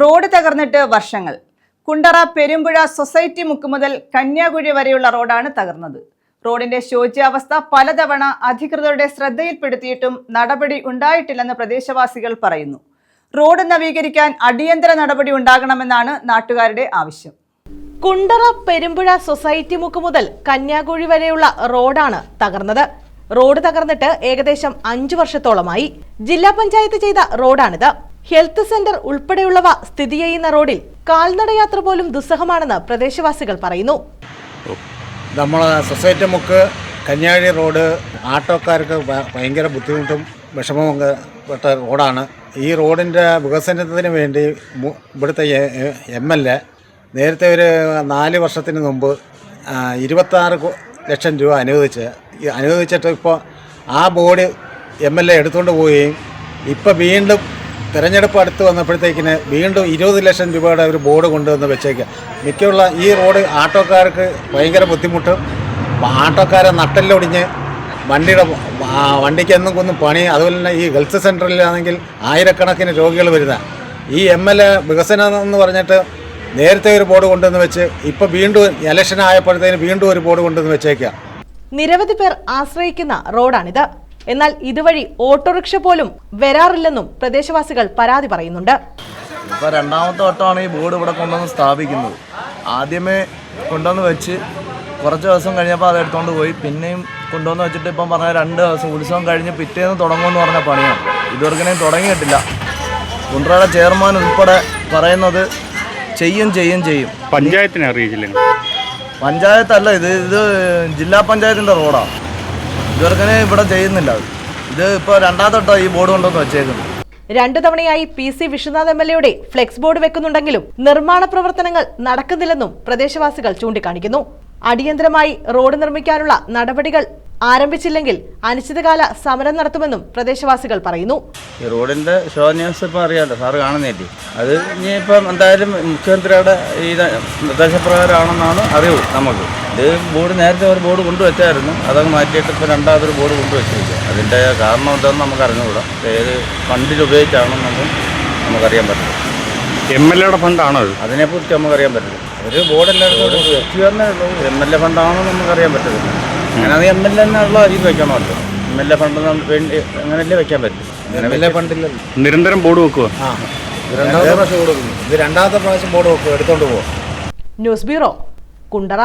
Road തകർന്നിട്ട് വർഷങ്ങൾ. Kundara Perumpuzha society മുക്ക് മുതൽ കന്യാകുഴി വരെയുള്ള റോഡാണ് തകർന്നത്. റോഡിന്റെ ശോച്യാവസ്ഥ പലതവണ അധികൃതരുടെ ശ്രദ്ധയിൽപ്പെടുത്തിയിട്ടും നടപടി ഉണ്ടായിട്ടില്ലെന്ന് പ്രദേശവാസികൾ പറയുന്നു. റോഡ് നവീകരിക്കാൻ അടിയന്തര നടപടി ഉണ്ടാകണമെന്നാണ് നാട്ടുകാരുടെ ആവശ്യം. കുണ്ടറ പെരുമ്പുഴ സൊസൈറ്റി മുക്ക് മുതൽ കന്യാകുഴി വരെയുള്ള റോഡാണ് തകർന്നത്. റോഡ് തകർന്നിട്ട് ഏകദേശം അഞ്ചു വർഷത്തോളമായി. ജില്ലാ പഞ്ചായത്ത് ചെയ്ത റോഡാണിത്. ഹെൽത്ത് സെന്റർ ഉൾപ്പെടെയുള്ളവ സ്ഥിതി ചെയ്യുന്ന റോഡിൽ കാൽനടയാത്ര പോലും ദുസ്സഹമാണെന്ന് പ്രദേശവാസികൾ പറയുന്നു. നമ്മളെ സൊസൈറ്റി മുക്ക് കഞ്ഞാഴി റോഡ് ആട്ടോക്കാർക്ക് ഭയങ്കര ബുദ്ധിമുട്ടും വിഷമവും പെട്ട റോഡാണ്. ഈ റോഡിന്റെ വികസനത്തിന് വേണ്ടി ഇവിടുത്തെ എം എൽ എ നേരത്തെ ഒരു നാല് വർഷത്തിന് മുമ്പ് ഇരുപത്താറ് ലക്ഷം രൂപ അനുവദിച്ച് അനുവദിച്ചിട്ട് ഇപ്പോൾ ആ ബോർഡ് എം എൽ എ എടുത്തുകൊണ്ട് പോവുകയും ഇപ്പോൾ വീണ്ടും തിരഞ്ഞെടുപ്പ് അടുത്ത് വന്നപ്പോഴത്തേക്കിന് വീണ്ടും ഇരുപത് ലക്ഷം രൂപയുടെ ഒരു ബോർഡ് കൊണ്ടുവന്ന് വെച്ചേക്കുക. മിക്കുള്ള ഈ റോഡ് ആട്ടോക്കാർക്ക് ഭയങ്കര ബുദ്ധിമുട്ടും. ആട്ടോക്കാരെ നട്ടെല്ലൊടിഞ്ഞ് വണ്ടിയുടെ വണ്ടിക്ക് എന്നും കൊന്നും പണി അതുപോലെ തന്നെ ഈ ഹെൽത്ത് സെന്ററിലാണെങ്കിൽ ആയിരക്കണക്കിന് രോഗികൾ വരുന്ന. ഈ എം എൽ എ വികസനം എന്ന് പറഞ്ഞിട്ട് നേരത്തെ ഒരു ബോർഡ് കൊണ്ടുവന്ന് വെച്ച് ഇപ്പോൾ വീണ്ടും ഇലക്ഷൻ ആയപ്പോഴത്തേന് വീണ്ടും ഒരു ബോർഡ് കൊണ്ടുവന്ന് വെച്ചേക്കുക. നിരവധി പേർ ആശ്രയിക്കുന്ന റോഡാണിത്. എന്നാൽ ഇതുവഴി ഓട്ടോറിക്ഷ പോലും വരാറില്ലെന്നും പ്രദേശവാസികൾ പരാതി പറയുന്നുണ്ട്. ഇപ്പോൾ രണ്ടാമത്തെ വട്ടമാണ് ഈ ബോർഡ് ഇവിടെ കൊണ്ടുവന്ന് സ്ഥാപിക്കുന്നത്. ആദ്യമേ കൊണ്ടുവന്ന് വെച്ച് കുറച്ച് ദിവസം കഴിഞ്ഞപ്പോൾ അത് എടുത്തുകൊണ്ട് പോയി. പിന്നെയും കൊണ്ടുവന്ന് വെച്ചിട്ട് ഇപ്പം പറഞ്ഞ രണ്ട് ദിവസം ഉത്സവം കഴിഞ്ഞ് പിറ്റേന്ന് തുടങ്ങുമെന്ന് പറഞ്ഞ പണിയാണ്. ഇതുവർക്കിനെയും തുടങ്ങിയിട്ടില്ല. കുണ്ട്രയുടെ ചെയർമാൻ ഉൾപ്പെടെ പറയുന്നത് ചെയ്യും ചെയ്യും ചെയ്യും. പഞ്ചായത്തിനെ അറിയിച്ചില്ല? പഞ്ചായത്തല്ല ഇത് ഇത് ജില്ലാ പഞ്ചായത്തിന്റെ റോഡാണ്. ഇതുവരെ ഇവിടെ ചെയ്യുന്നില്ല ഇത് ഇപ്പോൾ രണ്ടാമത്തെ ഈ ബോർഡ് കൊണ്ടുവന്ന് വെച്ചേക്കുന്നു. രണ്ടു തവണയായി P C Vishwanath M L എയുടെ ഫ്ലെക്സ് ബോർഡ് വെക്കുന്നുണ്ടെങ്കിലും നിർമ്മാണ പ്രവർത്തനങ്ങൾ നടക്കുന്നില്ലെന്നും പ്രദേശവാസികൾ ചൂണ്ടിക്കാണിക്കുന്നു. അടിയന്തരമായി റോഡ് നിർമ്മിക്കാനുള്ള നടപടികൾ ആരംഭിച്ചില്ലെങ്കിൽ അനിശ്ചിതകാല സമരം നടത്തുമെന്നും പ്രദേശവാസികൾ പറയുന്നു. ഈ റോഡിന്റെ ശോധനാവസ്ഥ ഇപ്പം അറിയാമല്ലോ സാറ് കാണുന്നില്ലേ അത് ഇനിയിപ്പം എന്തായാലും മുഖ്യമന്ത്രിയുടെ ഈ നിർദ്ദേശപ്രകാരമാണെന്നാണ് അറിവ് നമുക്ക്. ഇത് ബോർഡ് നേരത്തെ ഒരു ബോർഡ് കൊണ്ടുവച്ചായിരുന്നു അതങ്ങ് മാറ്റിയിട്ട് ഇപ്പോൾ രണ്ടാമതൊരു ബോർഡ് കൊണ്ടുവച്ചിരിക്കുക. അതിന്റെ കാരണം എന്താണെന്ന് നമുക്ക് അറിഞ്ഞുകൂടാ. ഏത് ഫണ്ടിൽ ഉപയോഗിച്ചാണെന്നൊന്നും നമുക്കറിയാൻ പറ്റില്ല. എം എൽ എയുടെ ഫണ്ടാണോ അത് അതിനെക്കുറിച്ച് നമുക്കറിയാൻ പറ്റില്ല. ഒരു ബോർഡ് എല്ലാവരും എം എൽ എ ഫണ്ടാണോ നമുക്കറിയാൻ പറ്റത്തില്ല. അങ്ങനെ അത് എം എൽ എ എന്നുള്ള വെക്കാൻ വെക്കണമല്ലോ. എം എൽ എ ഫണ്ട് വേണ്ടി അങ്ങനെയല്ലേ വെക്കാൻ പറ്റും. അങ്ങനെ എം ഫണ്ടില്ലല്ലോ നിരന്തരം ബോർഡ് വെക്കുക ആ. ഇത് രണ്ടാമത്തെ പ്രാവശ്യം വെക്കും ഇത് രണ്ടാമത്തെ പ്രാവശ്യം ബോർഡ് വെക്കും. എടുത്തോണ്ട് പോവാ. News bureau Kundara.